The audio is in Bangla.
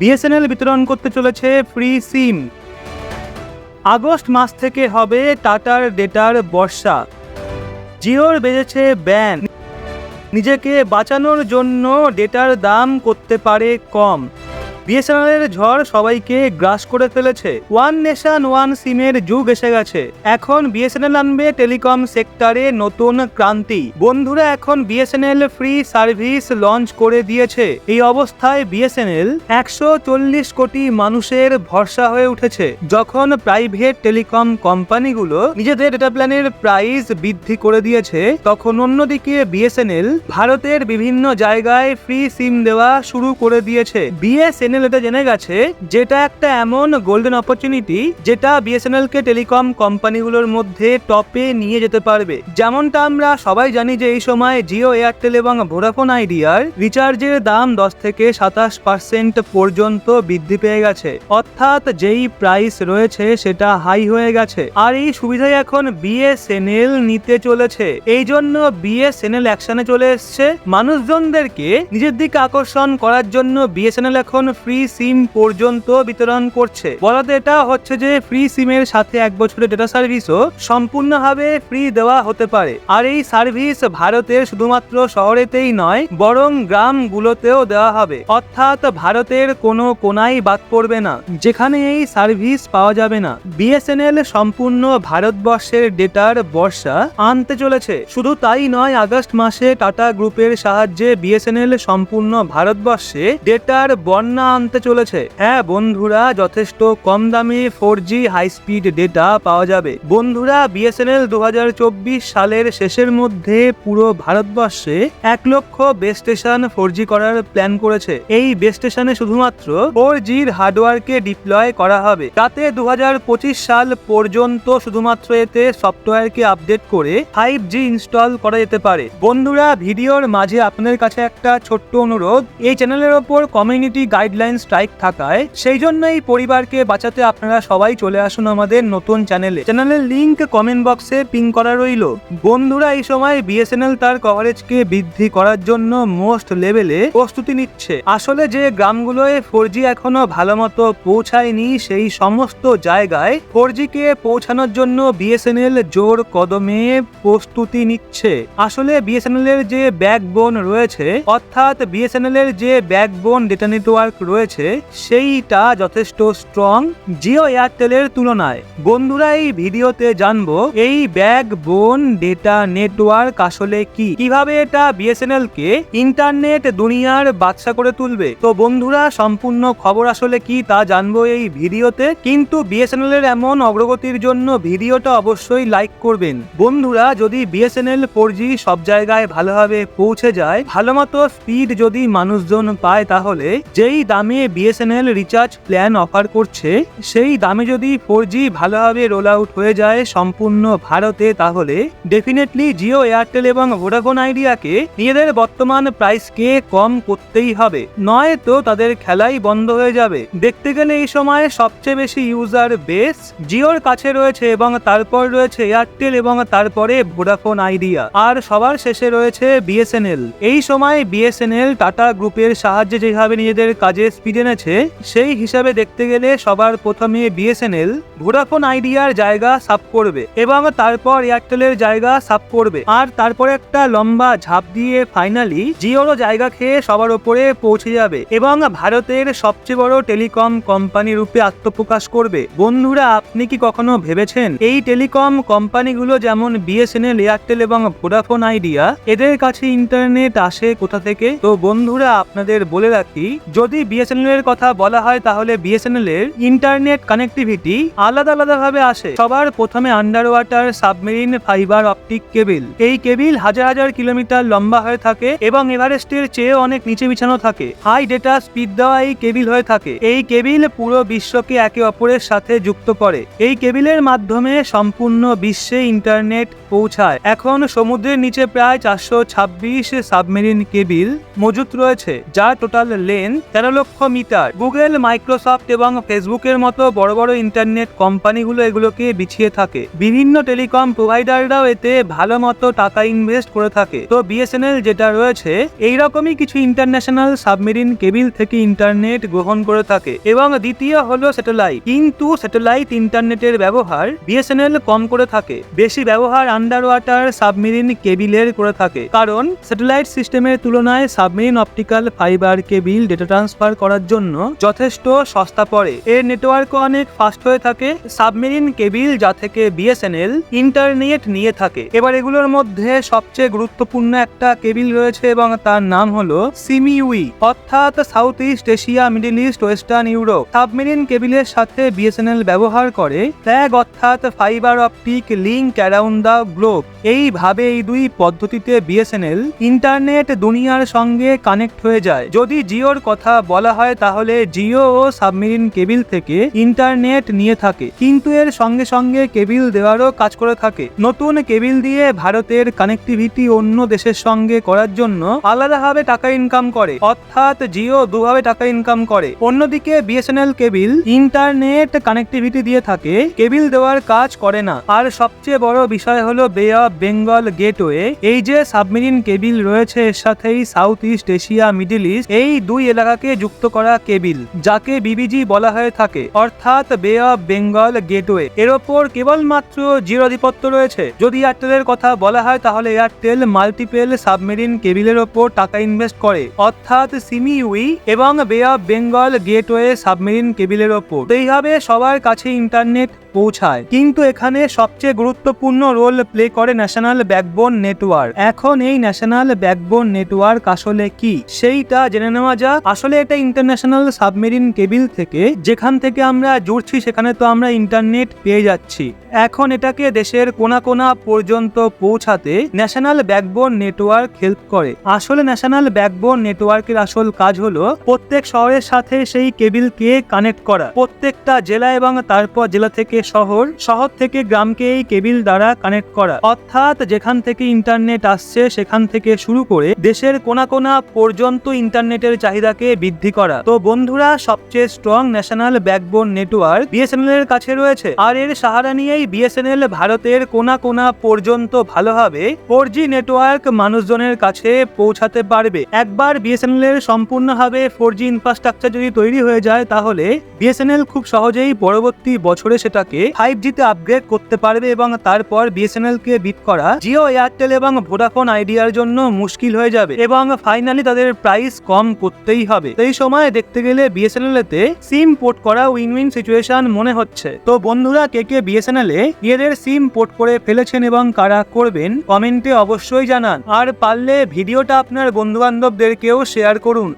বিএসএনএল বিতরণ করতে চলেছে ফ্রি সিম। আগস্ট মাস থেকে হবে টাটার ডেটার বর্ষা। জিওর বেজেছে ব্যান। নিজেকে বাঁচানোর জন্য ডেটার দাম করতে পারে কম। বিএসএনএলের ঝড় সবাইকে গ্রাস করে ফেলেছে। ওয়ান নেশন, ওয়ান সিমের যুগ এসে গেছে। এখন বিএসএনএল আনবে টেলিকম সেক্টরে নতুন ক্রান্তি। বন্ধুরা, এখন বিএসএনএল ফ্রি সার্ভিস লঞ্চ করে দিয়েছে। এই অবস্থায় বিএসএনএল একশো চল্লিশ কোটি মানুষের ভরসা হয়ে উঠেছে। যখন প্রাইভেট টেলিকম কোম্পানিগুলো নিজেদের ডেটা প্ল্যানের প্রাইস বৃদ্ধি করে দিয়েছে, তখন অন্যদিকে বিএসএনএল ভারতের বিভিন্ন জায়গায় ফ্রি সিম দেওয়া শুরু করে দিয়েছে। বিএসএনএল এটা জেনে গেছে, যেটা একটা এমন গোল্ডেন অপরচুনিটি যেটা বিএসএনএল কে টেলিকম কোম্পানিগুলোর মধ্যে টপে নিয়ে যেতে পারবে। যেমনটা আমরা সবাই জানি যে এই সময় জিও এয়ারটেল এবং ভোডাফোন আইডিয়ার রিচার্জের দাম দশ থেকে সাতাশ পার্সেন্ট পর্যন্ত বৃদ্ধি পেয়ে গেছে। অর্থাৎ যেই প্রাইস রয়েছে সেটা হাই হয়ে গেছে। আর এই সুবিধাই এখন বিএসএনএল নিতে চলেছে। এই জন্য বিএসএনএল অ্যাকশনে চলে এসছে। মানুষজনদেরকে নিজের দিকে আকর্ষণ করার জন্য বিএসএনএল এখন ফ্রি সিম পর্যন্ত বিতরণ করছে। বলাতে এটা হচ্ছে যে ফ্রি সিমের সাথে এক বছরের ডেটা সার্ভিসও সম্পূর্ণভাবে ফ্রি দেওয়া হতে পারে। আর এই সার্ভিস ভারতের শুধুমাত্র শহরেতেই নয়, বরং গ্রামগুলোতেও দেওয়া হবে। অর্থাৎ ভারতের কোনো কোনাই বাদ পড়বে না। যেখানে এই সার্ভিস পাওয়া যাবে না। বিএসএনএল সম্পূর্ণ ভারতবর্ষের ডেটার বর্ষা আনতে চলেছে। শুধু তাই নয়, আগস্ট মাসে টাটা গ্রুপের সাহায্যে বিএসএনএল সম্পূর্ণ ভারতবর্ষে ডেটার বন্যা আনতে চলেছে। হ্যাঁ বন্ধুরা, যথেষ্ট কম দামে four G high speed data পাওয়া যাবে। বন্ধুরা, বিএসএনএল দুই হাজার চব্বিশ সালের শেষের মধ্যে পুরো ভারতবর্ষে এক লক্ষ বেস স্টেশন ফোর জি করার প্ল্যান করেছে। এই বেস স্টেশনে শুধুমাত্র ফোর জির হার্ডওয়্যারকে ডিপ্লয় করা হবে। তাতে দু হাজার পঁচিশ সাল পর্যন্ত শুধুমাত্র এতে সফটওয়্যারকে আপডেট করে ফাইভ জি ইনস্টল করা যেতে পারে। বন্ধুরা, ভিডিওর মাঝে আপনাদের কাছে একটা ছোট্ট অনুরোধ। এই চ্যানেলের ওপর কমিউনিটি গাইডলাইন স্ট্রাইক থাকায় সেই জন্য এই পরিবারকে বাঁচাতে আপনারা সবাই চলে আসুন আমাদের নতুন চ্যানেলে চ্যানেলের লিংক কমেন্ট বক্সে পিন করা রইল। বন্ধুরা, এই সময় বিএসএনএল তার কভারেজকে বৃদ্ধি করার জন্য মোস্ট লেভেলে প্রস্তুতি নিচ্ছে। আসলে যে গ্রামগুলোয় ফোর জি এখনও ভালো মতো পৌঁছায়নি, সেই সমস্ত জায়গায় ফোর কে পৌঁছানোর জন্য বিএসএনএল জোর কদমে প্রস্তুতি নিচ্ছে। আসলে বিএসএনএল এর যে ব্যাকবোন রয়েছে, অর্থাৎ বিএসএনএল এর যে ব্যাকবোন ডেটা নেটওয়ার্ক রয়েছে, সেইটা যথেষ্ট স্ট্রং জিও এয়ারটেলের তুলনায়। বন্ধুরা, এই ভিডিওতে জানব, এই ব্যাকবোন ডেটা নেটওয়ার্ক আসলে কি? কীভাবে এটা বিএসএনএল কে ইন্টারনেট দুনিয়ার বাদশা করে তুলবে? তো বন্ধুরা, সম্পূর্ণ খবর আসলে কি তা জানব এই ভিডিওতে, কিন্তু বিএসএনএল এর এমন অগ্রগতির জন্য ভিডিওটা অবশ্যই লাইক করবেন। বন্ধুরা, যদি বিএসএনএল ফোর জি সব জায়গায় ভালোভাবে পৌঁছে যায় ভালো মতো স্পিড যদি মানুষজন পায় তাহলে, যেই দামে বিএসএনএল রিচার্জ প্ল্যান অফার করছে। সেই দামে যদি ফোর জি ভালোভাবে রোল আউট হয়ে যায় সম্পূর্ণ ভারতে, তাহলে ডেফিনেটলি জিও এয়ারটেল এবং ভোডাফোন আইডিয়াকে নিজেদের বর্তমান প্রাইসকে কম করতেই হবে। নয় তো তাদের খেলাই বন্ধ হয়ে যাবে। দেখতে গেলে এই সময় সবচেয়ে বেশি ইউজার বেস জিওর কাছে রয়েছে এবং তারপর রয়েছে এয়ারটেল এবং তারপরে ভোডাফোন আইডিয়া আর সবার শেষে রয়েছে বিএসএনএল এই সময় বিএসএনএল টাটা গ্রুপের সাহায্যে যেভাবে নিজেদের কাজে স্পিড এনেছে, সেই হিসাবে দেখতে গেলে সবার প্রথমে বিএসএনএল ভোডাফোন আইডিয়ার জায়গা সাফ করবে এবং তারপর এয়ারটেলের জায়গা সাফ করবে। আর তারপরে একটা লম্বা ঝাঁপ দিয়ে ফাইনালি জিওরও জায়গা খেয়ে সবার ওপরে পৌঁছে যাবে এবং ভারতের সবচেয়ে বড় টেলিকম কোম্পানি রূপে আত্মপ্রকাশ করবে। বন্ধুরা, আপনি কি কখনো ভেবেছেন এই টেলিকম কোম্পানিগুলো যেমন বিএসএনএল এয়ারটেল এবং ভোডাফোন আইডিয়া এদের কাছে ইন্টারনেট আসে কোথা থেকে? তো বন্ধুরা, আপনাদের বলে রাখি, যদি বিএসএনএল এর কথা বলা হয়, তাহলে বিএসএনএল এর ইন্টারনেট কানেক্টিভিটি আলাদা আলাদা ভাবে আসে। সবার প্রথমে underwater submarine fibre optic cable এই কেবিল হাজার হাজার কিলোমিটার লম্বা হয়ে থাকে এবং এভারেস্টের চেয়ে অনেক নিচে বিছানো থাকে। হাই ডেটা স্পিড দেওয়া এই কেবিল হয়ে থাকে। এই কেবিল পুরো বিশ্বকে একে অপরের সাথে যুক্ত করে। এই কেবিলের মাধ্যমে সম্পূর্ণ বিশ্বে ইন্টারনেট পৌঁছায়। এখন সমুদ্রের নিচে প্রায় চারশো ছাব্বিশ সাবমেরিন কেবিল মজুত রয়েছে, যার টোটাল লেন তেরো lakh lakh metre. Google, Microsoft এবং ফেসবুকের মতো বড় বড় ইন্টারনেট কোম্পানিগুলো এগুলোকে বিছিয়ে থাকে। বিভিন্ন টেলিকম প্রোভাইডাররাও এতে ভালো মতো টাকা ইনভেস্ট করে থাকে। তো বিএসএনএল যেটা রয়েছে, এইরকমই কিছু ইন্টারন্যাশনাল সাবমেরিন কেবিল থেকে ইন্টারনেট গ্রহণ করে থাকে। এবং দ্বিতীয় হলো স্যাটেলাইট। কিন্তু স্যাটেলাইট ইন্টারনেটের ব্যবহার বিএসএনএল কম করে থাকে। বেশি ব্যবহার আন্ডার ওয়াটার সাবমেরিন কেবিলের করে থাকে। কারণ স্যাটেলাইট সিস্টেমের তুলনায় submarine optical fibre cable, data transfer করার জন্য যথেষ্ট সস্তা পড়ে। এর নেটওয়ার্কও অনেক ফাস্ট হয়ে থাকে। সাবমেরিন কেবিল যা থেকে বিএসএনএল ইন্টারনেট নিয়ে থাকে। এবার এগুলোর মধ্যে সবচেয়ে গুরুত্বপূর্ণ একটা কেবিল রয়েছে এবং তার নাম হলো সিমিউই অর্থাৎ south east Asia middle east western Europe submarine কেবিলের সাথে বিএসএনএল ব্যবহার করে। ফ্ল্যাগ অর্থাৎ fibre optic link around the globe এইভাবে এই দুই পদ্ধতিতে বিএসএনএল ইন্টারনেট দুনিয়ার সঙ্গে কানেক্ট হয়ে যায়। যদি জিওর কথা বলা হয় তাহলে জিও ও সাবমেরিন কেবিল থেকে ইন্টারনেট নিয়ে থাকে। কিন্তু এর সঙ্গে সঙ্গে কেবিল দেওয়ারও কাজ করে থাকে। নতুন কেবিল দিয়ে ভারতের কানেক্টিভিটি অন্য দেশের সঙ্গে করার জন্য আলাদাভাবে টাকা ইনকাম করে। অর্থাৎ জিও দুভাবে টাকা ইনকাম করে। অন্যদিকে বিএসএনএল কেবিল ইন্টারনেট কানেক্টিভিটি দিয়ে থাকে। কেবিল দেওয়ার কাজ করে না। আর সবচেয়ে বড় বিষয় হলো বে অফ বেঙ্গল গেটওয়ে এই যে সাবমেরিন কেবিল রয়েছে, এর সাথেই south east Asia middle east এই দুই এলাকাকে যুক্ত করা কেবিল, যাকে বিবিজি বলা হয়ে থাকে, অর্থাৎ বে অফ বেঙ্গল গেটওয়ে এর ওপর কেবলমাত্র জিরো আধিপত্য রয়েছে। যদি এয়ারটেলের কথা বলা হয়, তাহলে এয়ারটেল মাল্টিপেল সাবমেরিন কেবিলের ওপর টাকা ইনভেস্ট করে, অর্থাৎ সিমিউই এবং বে অফ বেঙ্গল গেটওয়ে সাবমেরিন কেবিলের ওপর। এইভাবে সবার কাছে ইন্টারনেট পৌঁছায়। কিন্তু এখানে সবচেয়ে গুরুত্বপূর্ণ রোল প্লে করে ন্যাশনাল ব্যাকবোন নেটওয়ার্ক এখন এই ন্যাশনাল ব্যাকবোন নেটওয়ার্ক আসলে কি? সেইটা জেনে নেওয়া যাক। আসলে এটা ইন্টারন্যাশনাল সাবমেরিন কেবিল থেকে, যেখান থেকে আমরা জুড়ছি, সেখানে তো আমরা ইন্টারনেট পেয়ে যাচ্ছি। এখন এটাকে দেশের কোনা কোনা পর্যন্ত পৌঁছাতে ন্যাশনাল ব্যাকবোন নেটওয়ার্ক হেল্প করে। আসলে ন্যাশনাল ব্যাকবোন নেটওয়ার্কের আসল কাজ হলো প্রত্যেক শহরের সাথে সেই কেবিলকে কানেক্ট করা। প্রত্যেকটা জেলা এবং তারপর জেলা থেকে শহর শহর থেকে গ্রামকে এই কেবিল দ্বারা কানেক্ট করা। অর্থাৎ যেখান থেকে ইন্টারনেট আসছে সেখান থেকে শুরু করে দেশের কোনা কোনা পর্যন্ত ইন্টারনেটের চাহিদাকে বৃদ্ধি করা। তো বন্ধুরা, সবচেয়ে strong national backbone network BSNL এর কাছে রয়েছে। আর এর সাহারা নিয়েই বিএসএনএল ভারতের কোনা কোনা পর্যন্ত ভালোভাবে ফোর জি নেটওয়ার্ক মানুষজনের কাছে পৌঁছাতে পারবে। একবার বিএসএনএল এর সম্পূর্ণভাবে ফোর জি ইনফ্রাস্ট্রাকচার যদি তৈরি হয়ে যায়, তাহলে বিএসএনএল খুব সহজেই পরবর্তী বছরে সেটাকে ফাইভ জিতে আপগ্রেড করতে পারবে এবং তারপর বিএসএনএল কে বিট করা জিও, এয়ারটেল এবং ভোডাফোন আইডিয়ার জন্য মুশকিল হয়ে যাবে এবং ফাইনালি তাদের প্রাইস কম করতেই হবে। সেই সময় দেখতে গেলে বিএসএনএল এতে সিম পোর্ট করা উইন উইন সিচুয়েশন মনে হচ্ছে। তো বন্ধুরা, কে কে বিএসএনএল এ এদের সিম পোর্ট করে ফেলেছেন এবং কারা করবেন কমেন্টে অবশ্যই জানান। আর পারলে ভিডিওটা আপনার বন্ধু বান্ধবদেরকেও শেয়ার করুন।